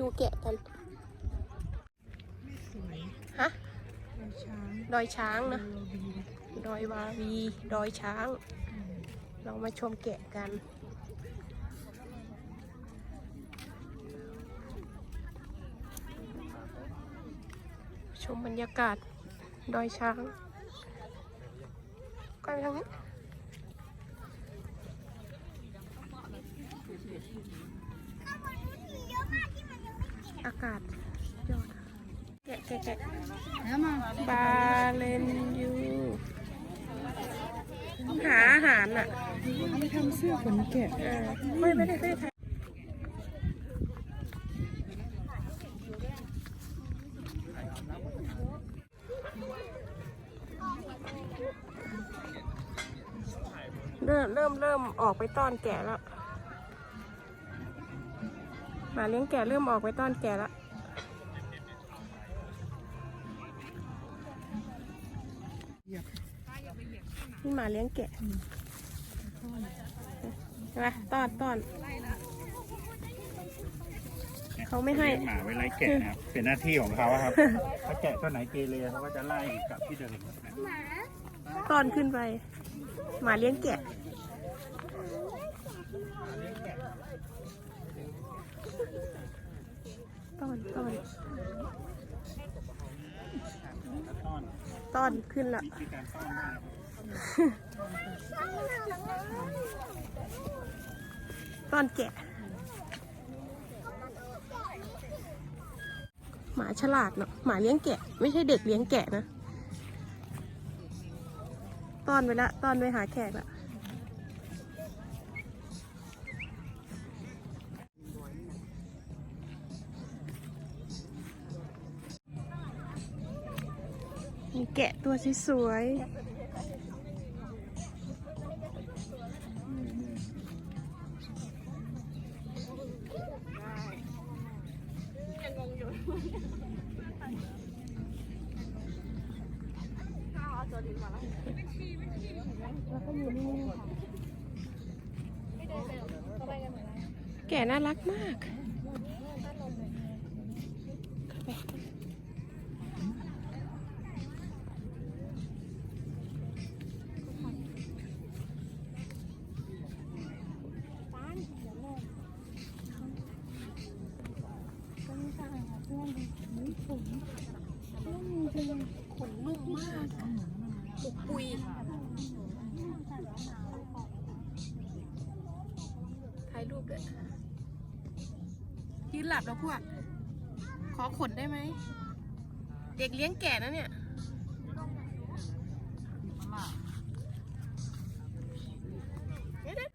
ดูแกะกันสวยฮะเราช้างดอยช้างนะโรบีดอยวาวีดอยช้าง เรามาชมแกะกันชมบรรยากาศดอยช้างก็ไปทางนี้ อากาศยอดแกะแกะแกะแล้วมาบาเลนยูหาอาหารอะไปทำเสื้อขนแกะไม่ไม่ได้ไม่ได้เริ่มเริ่มเริ่มออกไปต้อนแก่แล้ว หมาเลี้ยงแก่เริ่มออกไปต้อนแก่แล้วนี่หมาเลี้ยงแกะใช่ไหมต้อนต้อน เขาไม่ให้เลี้ยงหมาไว้ไล่แกะนะครับ เป็นหน้าที่ของเขาครับ ถ้าแกะตัวไหนเกเรเขาก็จะไล่กลับที่เดิมครับ ต้อนขึ้นไป หมาเลี้ยงแกะ ต้อนต้อนต้อนต้อนขึ้นละวิธีการต้อนนะครับต้อนแกะ หมาฉลาดเนาะหมาเลี้ยงแกะ ไม่ใช่เด็กเลี้ยงแกะนะต้อนไปละต้อนไปหาแขกละ มีแกะตัวสวยแก่น่ารักมาก ขนนุ่มมากปุกปุยถ่ายรูปด้วยยืนหลับแล้วพวก ขอขนได้ไหม เด็กเลี้ยงแก่นะเนี่ย เดี๋ยวนะ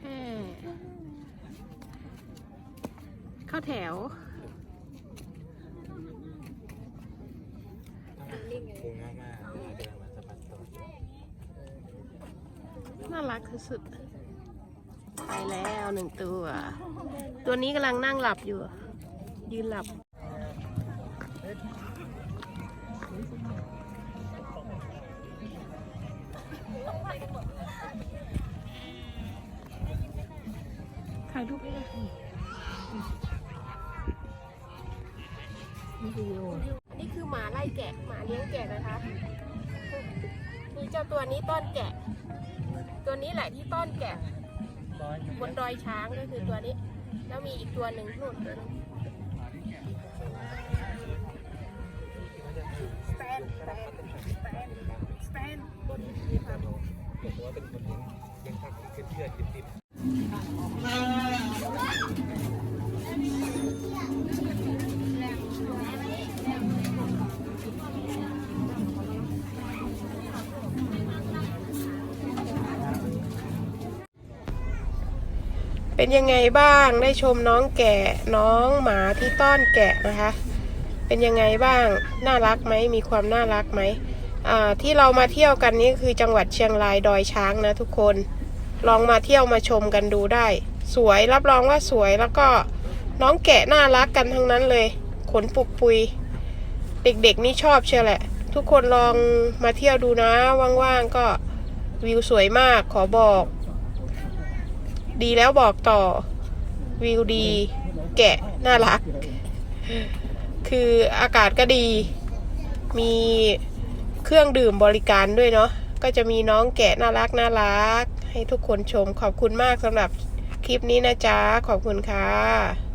แห่ เข้าแถวน่ารักสุดๆไปแล้วหนึ่งตัว ตัวนี้กำลังนั่งหลับอยู่ ยืนหลับถ่ายรูปให้หน่ อยอันนี้คือหมาไล่แกะหมาเลี้ยงแกะนะคะมีเจ้าตัวนี้ต้อนแกะ ตัวนี้แหละที่ต้อนแกะบนดอยช้างก็คือตัวนี้ แล้วมีอีกตัวหนึ่งนู่น เป็นยังไงบ้างได้ชมน้องแกะน้องหมาที่ต้อนแกะนะคะ เป็นยังไงบ้างน่ารักไหมมีความน่ารักไหมอ่าที่เรามาเที่ยวกันนี่คือจังหวัดเชียงรายดอยช้างนะทุกคนลองมาเที่ยวมาชมกันดูได้ สวยรับรองว่าสวยแล้วก็น้องแกะน่ารักกันทั้งนั้นเลย ขนปุกปุย เด็กๆนี่ชอบเชียวแหละ ทุกคนลองมาเที่ยวดูนะว่างๆก็วิวสวยมากขอบอก ดีแล้วบอกต่อวิวดี แกะ น่ารัก คืออากาศก็ดี มีเครื่องดื่มบริการด้วยเนาะก็จะมีน้องแกะน่ารักน่ารัก ให้ทุกคนชมขอบคุณมากสำหรับคลิปนี้นะจ๊ะ ขอบคุณค่ะ